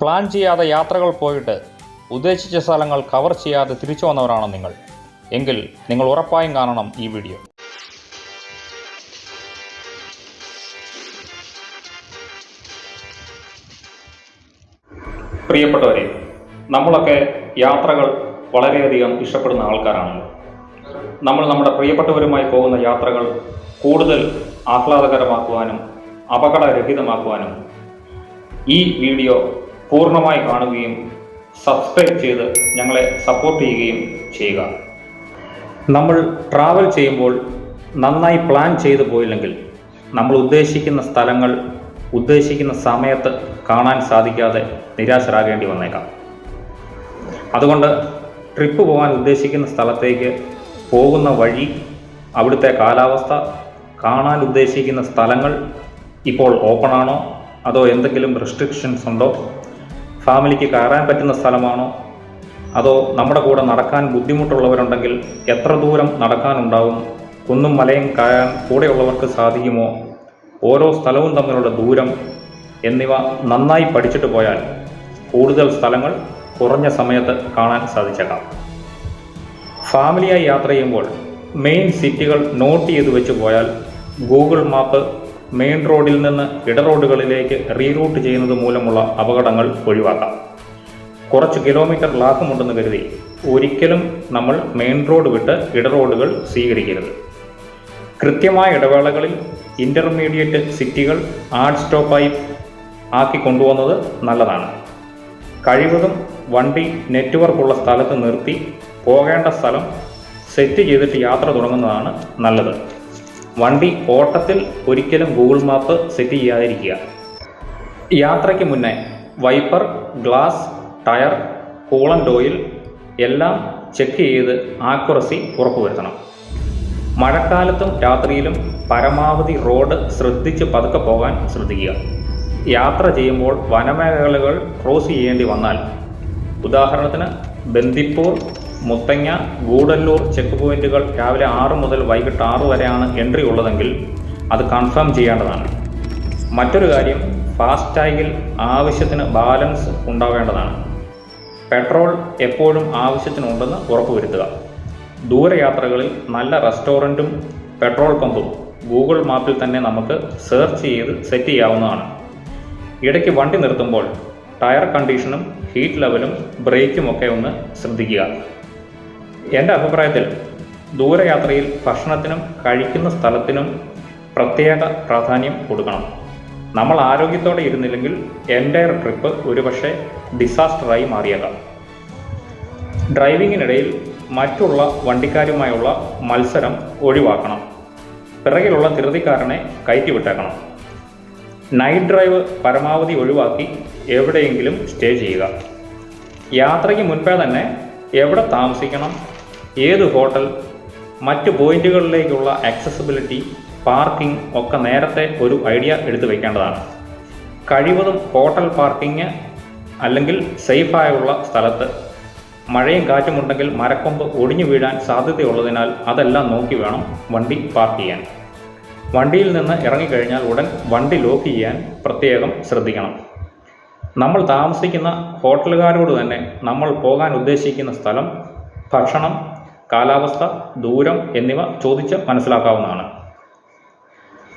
Plan ചെയ്യാതെ യാത്രകൾ പോയിട്ട് ഉദ്ദേശിച്ച സ്ഥലങ്ങൾ കവർ ചെയ്യാതെ തിരിച്ചു വന്നവരാണോ നിങ്ങൾ. എങ്കിൽ നിങ്ങൾ ഉറപ്പായും കാണണം ഈ വീഡിയോ. പ്രിയപ്പെട്ടവരെ നമ്മളൊക്കെ യാത്രകൾ വളരെയധികം ഇഷ്ടപ്പെടുന്ന ആൾക്കാരാണല്ലോ നമ്മൾ നമ്മുടെ പ്രിയപ്പെട്ടവരുമായി പോകുന്ന യാത്രകൾ കൂടുതൽ ആഹ്ലാദകരമാക്കുവാനും അപകടരഹിതമാക്കുവാനും ഈ വീഡിയോ പൂർണമായി കാണുകയും സബ്സ്ക്രൈബ് ചെയ്ത് ഞങ്ങളെ സപ്പോർട്ട് ചെയ്യുകയും ചെയ്യുക. നമ്മൾ ട്രാവൽ ചെയ്യുമ്പോൾ നന്നായി പ്ലാൻ ചെയ്തു പോയില്ലെങ്കിൽ നമ്മൾ ഉദ്ദേശിക്കുന്ന സ്ഥലങ്ങൾ ഉദ്ദേശിക്കുന്ന സമയത്ത് കാണാൻ സാധിക്കാതെ നിരാശരാകേണ്ടി വന്നേക്കാം. അതുകൊണ്ട് ട്രിപ്പ് പോകാൻ ഉദ്ദേശിക്കുന്ന സ്ഥലത്തേക്ക് പോകുന്ന വഴി അവിടുത്തെ കാലാവസ്ഥ കാണാൻ ഉദ്ദേശിക്കുന്ന സ്ഥലങ്ങൾ ഇപ്പോൾ ഓപ്പൺ ആണോ അതോ എന്തെങ്കിലും റെസ്ട്രിക്ഷൻസ് ഉണ്ടോ? ഫാമിലിക്ക് കയറാൻ പറ്റുന്ന സ്ഥലമാണോ? അതോ നമ്മുടെ കൂടെ നടക്കാൻ ബുദ്ധിമുട്ടുള്ളവരുണ്ടെങ്കിൽ എത്ര ദൂരം നടക്കാനുണ്ടാവും? കുന്നും മലയും കയറാൻ കൂടെയുള്ളവർക്ക് സാധിക്കുമോ? ഓരോ സ്ഥലവും തമ്മിലുള്ള ദൂരം എന്നിവ നന്നായി പഠിച്ചിട്ട് പോയാൽ കൂടുതൽ സ്ഥലങ്ങൾ കുറഞ്ഞ സമയത്ത് കാണാൻ സാധിച്ചേക്കാം. ഫാമിലിയായി യാത്ര ചെയ്യുമ്പോൾ മെയിൻ സിറ്റികൾ നോട്ട് ചെയ്ത് വെച്ച് പോയാൽ ഗൂഗിൾ മാപ്പ് മെയിൻ റോഡിൽ നിന്ന് ഇട റോഡുകളിലേക്ക് റീറൂട്ട് ചെയ്യുന്നത് മൂലമുള്ള അപകടങ്ങൾ ഒഴിവാക്കാം. കുറച്ച് കിലോമീറ്റർ ലാഭമുണ്ടെന്ന് കരുതി ഒരിക്കലും നമ്മൾ മെയിൻ റോഡ് വിട്ട് ഇട റോഡുകൾ സ്വീകരിക്കരുത്. കൃത്യമായ ഇടവേളകളിൽ ഇന്റർമീഡിയറ്റ് സിറ്റികൾ ആഡ് സ്റ്റോപ്പായി ആക്കി കൊണ്ടുപോകുന്നത് നല്ലതാണ്. കഴിവതും വണ്ടി നെറ്റ്വർക്കുള്ള സ്ഥലത്ത് നിർത്തി പോകേണ്ട സ്ഥലം സെറ്റ് ചെയ്തിട്ട് യാത്ര തുടങ്ങുന്നതാണ് നല്ലത്. വണ്ടി ഓട്ടത്തിൽ ഒരിക്കലും ഗൂഗിൾ മാപ്പ് സെറ്റ് ചെയ്യാതിരിക്കുക. യാത്രയ്ക്ക് മുന്നേ wiper glass tyre coolant oil എല്ലാം ചെക്ക് ചെയ്ത് ആക്യുറസി ഉറപ്പുവരുത്തണം. മഴക്കാലത്തും രാത്രിയിലും പരമാവധി റോഡ് ശ്രദ്ധിച്ച് പതുക്കെ പോകാൻ ശ്രദ്ധിക്കുക. യാത്ര ചെയ്യുമ്പോൾ വനമേഖലകൾ ക്രോസ് ചെയ്യേണ്ടി വന്നാൽ ഉദാഹരണത്തിന് ബന്ദിപ്പൂർ മുത്തങ്ങ ഗൂഡല്ലൂർ ചെക്ക് പോയിന്റുകൾ രാവിലെ ആറ് മുതൽ വൈകിട്ട് ആറ് വരെയാണ് എൻട്രി ഉള്ളതെങ്കിൽ അത് കൺഫേം ചെയ്യേണ്ടതാണ്. മറ്റൊരു കാര്യം ഫാസ്ടാഗിൽ ആവശ്യത്തിന് ബാലൻസ് ഉണ്ടാവേണ്ടതാണ്. പെട്രോൾ എപ്പോഴും ആവശ്യത്തിനുണ്ടെന്ന് ഉറപ്പുവരുത്തുക. ദൂരയാത്രകളിൽ നല്ല റെസ്റ്റോറന്റും പെട്രോൾ പമ്പും ഗൂഗിൾ മാപ്പിൽ തന്നെ നമുക്ക് സെർച്ച് ചെയ്ത് സെറ്റ് ചെയ്യാവുന്നതാണ്. ഇടയ്ക്ക് വണ്ടി നിർത്തുമ്പോൾ ടയർ കണ്ടീഷനും ഹീറ്റ് ലെവലും ബ്രേക്കും ഒക്കെ ഒന്ന് ശ്രദ്ധിക്കുക. എന്റെ അഭിപ്രായത്തിൽ ദൂരയാത്രയിൽ ഭക്ഷണത്തിനും കഴിക്കുന്ന സ്ഥലത്തിനും പ്രത്യേക പ്രാധാന്യം കൊടുക്കണം. നമ്മൾ ആരോഗ്യത്തോടെ ഇരുന്നില്ലെങ്കിൽ എന്റെ ട്രിപ്പ് ഒരുപക്ഷെ ഡിസാസ്റ്ററായി മാറിയേക്കാം. ഡ്രൈവിങ്ങിനിടയിൽ മറ്റുള്ള വണ്ടിക്കാരുമായുള്ള മത്സരം ഒഴിവാക്കണം. പിറകിലുള്ള ധൃതിക്കാരനെ കയറ്റി വിട്ടേക്കണം നൈറ്റ് ഡ്രൈവ് പരമാവധി ഒഴിവാക്കി എവിടെയെങ്കിലും സ്റ്റേ ചെയ്യുക. യാത്രയ്ക്ക് മുൻപേ തന്നെ എവിടെ താമസിക്കണം ഏത് ഹോട്ടൽ മറ്റ് പോയിന്റുകളിലേക്കുള്ള ആക്സസിബിലിറ്റി പാർക്കിംഗ് ഒക്കെ നേരത്തെ ഒരു ഐഡിയ എടുത്തു വയ്ക്കേണ്ടതാണ് കഴിവതും ഹോട്ടൽ പാർക്കിംഗ് അല്ലെങ്കിൽ സേഫായുള്ള സ്ഥലത്ത്. മഴയും കാറ്റുമുണ്ടെങ്കിൽ മരക്കൊമ്പ് ഒടിഞ്ഞു വീഴാൻ സാധ്യതയുള്ളതിനാൽ അതെല്ലാം നോക്കി വേണം വണ്ടി പാർക്ക് ചെയ്യാൻ. വണ്ടിയിൽ നിന്ന് ഇറങ്ങിക്കഴിഞ്ഞാൽ ഉടൻ വണ്ടി ലോക്ക് ചെയ്യാൻ പ്രത്യേകം ശ്രദ്ധിക്കണം. നമ്മൾ താമസിക്കുന്ന ഹോട്ടലുകാരോട് തന്നെ നമ്മൾ പോകാൻ ഉദ്ദേശിക്കുന്ന സ്ഥലം ഭക്ഷണം കാലാവസ്ഥ ദൂരം എന്നിവ ചോദിച്ച് മനസ്സിലാക്കാവുന്നതാണ്.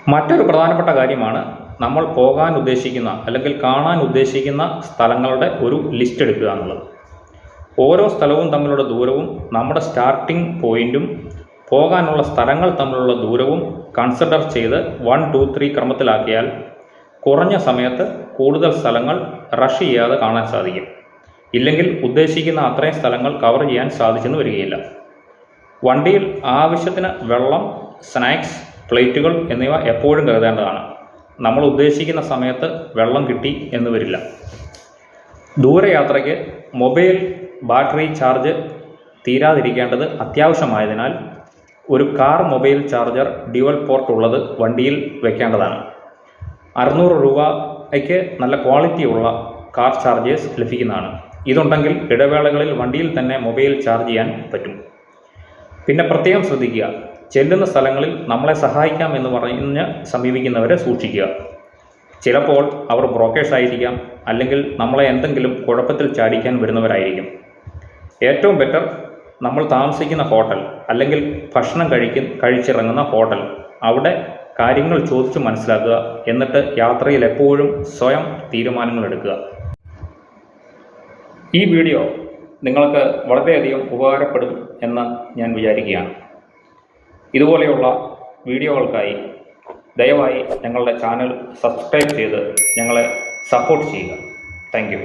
മറ്റൊരു പ്രധാനപ്പെട്ട കാര്യമാണ് നമ്മൾ പോകാൻ ഉദ്ദേശിക്കുന്ന അല്ലെങ്കിൽ കാണാൻ ഉദ്ദേശിക്കുന്ന സ്ഥലങ്ങളുടെ ഒരു ലിസ്റ്റ് എടുക്കുക എന്നുള്ളത്. ഓരോ സ്ഥലവും തമ്മിലുള്ള ദൂരവും നമ്മുടെ സ്റ്റാർട്ടിംഗ് പോയിന്റും പോകാനുള്ള സ്ഥലങ്ങൾ തമ്മിലുള്ള ദൂരവും കൺസിഡർ ചെയ്ത് വൺ ടു ത്രീ ക്രമത്തിലാക്കിയാൽ കുറഞ്ഞ സമയത്ത് കൂടുതൽ സ്ഥലങ്ങൾ റഷ് ചെയ്യാതെ കാണാൻ സാധിക്കും. ഇല്ലെങ്കിൽ ഉദ്ദേശിക്കുന്ന അത്രയും സ്ഥലങ്ങൾ കവർ ചെയ്യാൻ സാധിച്ചെന്ന് വരികയില്ല. വണ്ടിയിൽ ആവശ്യത്തിന് വെള്ളം സ്നാക്സ് പ്ലേറ്റുകൾ എന്നിവ എപ്പോഴും കരുതേണ്ടതാണ്. നമ്മൾ ഉദ്ദേശിക്കുന്ന സമയത്ത് വെള്ളം കിട്ടി എന്ന് വരില്ല. ദൂരയാത്രയ്ക്ക് മൊബൈൽ ബാറ്ററി ചാർജ് തീരാതിരിക്കേണ്ടത് അത്യാവശ്യമായതിനാൽ ഒരു car mobile charger dual port ഉള്ളത് വണ്ടിയിൽ വെക്കേണ്ടതാണ്. അറുന്നൂറ് രൂപയ്ക്ക് നല്ല ക്വാളിറ്റിയുള്ള കാർ ചാർജേഴ്സ് ലഭിക്കുന്നതാണ്. ഇതുണ്ടെങ്കിൽ ഇടവേളകളിൽ വണ്ടിയിൽ തന്നെ മൊബൈൽ ചാർജ് ചെയ്യാൻ പറ്റും. പിന്നെ പ്രത്യേകം ശ്രദ്ധിക്കുക. ചെല്ലുന്ന സ്ഥലങ്ങളിൽ നമ്മളെ സഹായിക്കാം എന്ന് പറഞ്ഞ് സമീപിക്കുന്നവരെ സൂക്ഷിക്കുക. ചിലപ്പോൾ അവർ ബ്രോക്കേഴ്സ് ആയിരിക്കാം അല്ലെങ്കിൽ നമ്മളെ എന്തെങ്കിലും കുഴപ്പത്തിൽ ചാടിക്കാൻ വരുന്നവരായിരിക്കും. ഏറ്റവും ബെറ്റർ നമ്മൾ താമസിക്കുന്ന ഹോട്ടൽ അല്ലെങ്കിൽ ഭക്ഷണം കഴിക്കും കഴിച്ചിറങ്ങുന്ന ഹോട്ടൽ അവിടെ കാര്യങ്ങൾ ചോദിച്ചു മനസ്സിലാക്കുക എന്നിട്ട് യാത്രയിൽ എപ്പോഴും സ്വയം തീരുമാനങ്ങൾ എടുക്കുക. ഈ വീഡിയോ നിങ്ങൾക്ക് വളരെയധികം ഉപകാരപ്പെടും എന്ന് ഞാൻ വിചാരിക്കുകയാണ്. ഇതുപോലെയുള്ള വീഡിയോകൾക്കായി ദയവായി ഞങ്ങളുടെ ചാനൽ സബ്സ്ക്രൈബ് ചെയ്ത് ഞങ്ങളെ സപ്പോർട്ട് ചെയ്യുക. താങ്ക്